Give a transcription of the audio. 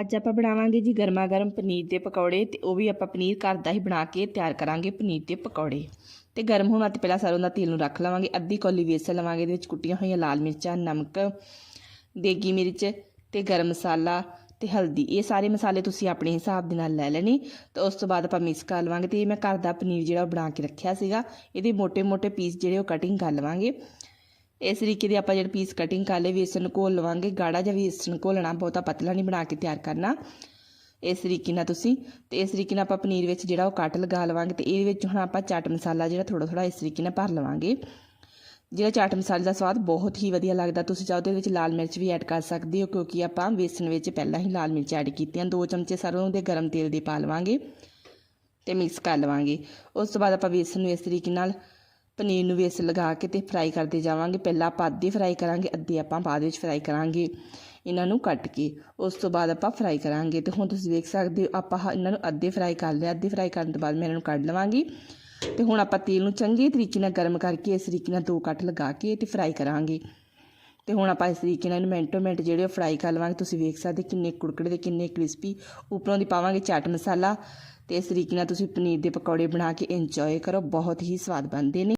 ਅੱਜ ਆਪਾਂ ਬਣਾਵਾਂਗੇ ਜੀ ਗਰਮਾ ਗਰਮ ਪਨੀਰ ਦੇ ਪਕੌੜੇ ਤੇ ਉਹ ਵੀ ਆਪਾਂ ਪਨੀਰ ਘਰ ਦਾ ਹੀ ਬਣਾ ਕੇ ਤਿਆਰ ਕਰਾਂਗੇ ਪਨੀਰ ਦੇ ਪਕੌੜੇ। ਤੇ ਗਰਮ ਹੋਣਾ ਵਾਸਤੇ ਪਹਿਲਾਂ ਸਰੋਂ ਦਾ ਤੇਲ ਨੂੰ ਰੱਖ ਲਵਾਂਗੇ, ਅੱਧੀ ਕੌਲੀ ਵੇਸਣ ਲਵਾਂਗੇ, ਇਹਦੇ ਵਿੱਚ ਕੁੱਟੀਆਂ ਹੋਈਆਂ ਲਾਲ ਮਿਰਚਾਂ, ਨਮਕ, ਦੇਗੀ ਮਿਰਚ ਤੇ ਗਰਮ ਮਸਾਲਾ ਤੇ ਹਲਦੀ। ਇਹ ਸਾਰੇ ਮਸਾਲੇ ਤੁਸੀਂ ਆਪਣੇ ਹਿਸਾਬ ਦੇ ਨਾਲ ਲੈ ਲੈਣੀ, ਤੇ ਉਸ ਤੋਂ ਬਾਅਦ ਆਪਾਂ ਮਿਕਸ ਕਰ ਲਵਾਂਗੇ ਤੇ ਇਹ ਮੈਂ ਘਰ ਦਾ ਪਨੀਰ ਜਿਹੜਾ ਬਣਾ ਕੇ ਰੱਖਿਆ ਸੀਗਾ, ਇਹਦੇ ਮੋٹے-ਮੋٹے ਪੀਸ ਜਿਹੜੇ ਉਹ ਕਟਿੰਗ ਕਰ ਲਵਾਂਗੇ। ਇਸ ਤਰੀਕੇ ਦੀ ਆਪਾਂ ਜਿਹੜੀ ਪੀਸ ਕਟਿੰਗ ਕਰ ਲਏ ਵੇਸਣ ਘੋਲ ਲਵਾਂਗੇ। ਗਾੜਾ ਜਿਹਾ ਵੇਸਣ ਘੋਲਣਾ, ਬਹੁਤਾ ਪਤਲਾ ਨਹੀਂ ਬਣਾ ਕੇ ਤਿਆਰ ਕਰਨਾ। ਇਸ ਤਰੀਕੇ ਨਾਲ ਤੁਸੀਂ, ਤੇ ਇਸ ਤਰੀਕੇ ਨਾਲ ਆਪਾਂ ਪਨੀਰ ਵਿੱਚ ਜਿਹੜਾ ਉਹ ਕੱਟ ਲਗਾ ਲਵਾਂਗੇ, ਤੇ ਇਹਦੇ ਵਿੱਚ ਹੁਣ ਆਪਾਂ ਚਾਟ ਮਸਾਲਾ ਜਿਹੜਾ ਥੋੜਾ ਥੋੜਾ ਇਸ ਤਰੀਕੇ ਨਾਲ ਭਰ ਲਵਾਂਗੇ। ਜਿਹੜਾ ਚਾਟ ਮਸਾਲੇ ਦਾ ਸਵਾਦ ਬਹੁਤ ਹੀ ਵਧੀਆ ਲੱਗਦਾ। ਤੁਸੀਂ ਚਾਹੋ ਤੇ ਇਹਦੇ ਵਿੱਚ ਲਾਲ ਮਿਰਚ ਵੀ ਐਡ ਕਰ ਸਕਦੇ ਹੋ, ਕਿਉਂਕਿ ਆਪਾਂ ਵੇਸਣ ਵਿੱਚ ਪਹਿਲਾਂ ਹੀ ਲਾਲ ਮਿਰਚ ਐਡ ਕੀਤੀਆਂ ਦੋ ਚਮਚੇ ਸਰੋਂ ਦੇ ਗਰਮ ਤੇਲ ਦੇ ਪਾ ਲਵਾਂਗੇ, ਤੇ ਮਿਕਸ ਕਰ ਲਵਾਂਗੇ। ਉਸ ਤੋਂ ਬਾਅਦ ਆਪਾਂ ਵੇਸਣ ਨੂੰ ਇਸ ਤਰੀਕੇ ਨਾਲ ਪਨੀਰ ਨੂੰ ਵੇਸਣ ਲਗਾ ਕੇ ਤੇ ਫਰਾਈ ਕਰਦੇ ਜਾਵਾਂਗੇ। ਪਹਿਲਾਂ ਆਪਾਂ ਅੱਧੀ ਫਰਾਈ ਕਰਾਂਗੇ, ਅੱਧੇ ਆਪਾਂ ਬਾਅਦ ਵਿੱਚ ਫਰਾਈ ਕਰਾਂਗੇ। ਇਹਨਾਂ ਨੂੰ ਕੱਟ ਕੇ, ਉਸ ਤੋਂ ਬਾਅਦ ਆਪਾਂ ਫਰਾਈ ਕਰਾਂਗੇ। ਤੇ ਹੁਣ ਤੁਸੀਂ ਵੇਖ ਸਕਦੇ ਹੋ, ਆਪਾਂ ਇਹਨਾਂ ਨੂੰ ਅੱਧੇ ਫਰਾਈ ਕਰ ਲਿਆ। ਅੱਧੇ ਫਰਾਈ ਕਰਨ ਤੋਂ ਬਾਅਦ ਮੈਂ ਇਹਨਾਂ ਨੂੰ ਕੱਢ ਲਵਾਂਗੀ। ਤੇ ਹੁਣ ਆਪਾਂ ਤੇਲ ਨੂੰ ਚੰਗੇ ਤਰੀਕੇ ਨਾਲ ਗਰਮ ਕਰਕੇ, ਇਸ ਤਰੀਕੇ ਨਾਲ ਦੋ ਕੱਟ ਲਗਾ ਕੇ ਤੇ ਫਰਾਈ ਕਰਾਂਗੇ। ਤੇ ਹੁਣ ਆਪਾਂ ਇਸ ਤਰੀਕੇ ਨਾਲ ਇਹਨੂੰ ਮਿੰਟੋ ਮਿੰਟ ਜਿਹੜੇ ਉਹ ਫਰਾਈ ਕਰ ਲਵਾਂਗੇ। ਤੁਸੀਂ ਵੇਖ ਸਕਦੇ ਕਿੰਨੇ ਕੁੜਕੜੇ ਤੇ ਕਿੰਨੇ ਕ੍ਰਿਸਪੀ ਉੱਪਰੋਂ ਦੀ ਪਾਵਾਂਗੇ ਚਾਟ ਮਸਾਲਾ। ਤੇ ਇਸ ਤਰੀਕੇ ਨਾਲ ਤੁਸੀਂ ਪਨੀਰ ਦੇ ਪਕੌੜੇ ਬਣਾ ਕੇ ਇੰਜੋਏ ਕਰੋ। ਬਹੁਤ ਹੀ ਸਵਾਦ ਬਣਦੇ ਨੇ।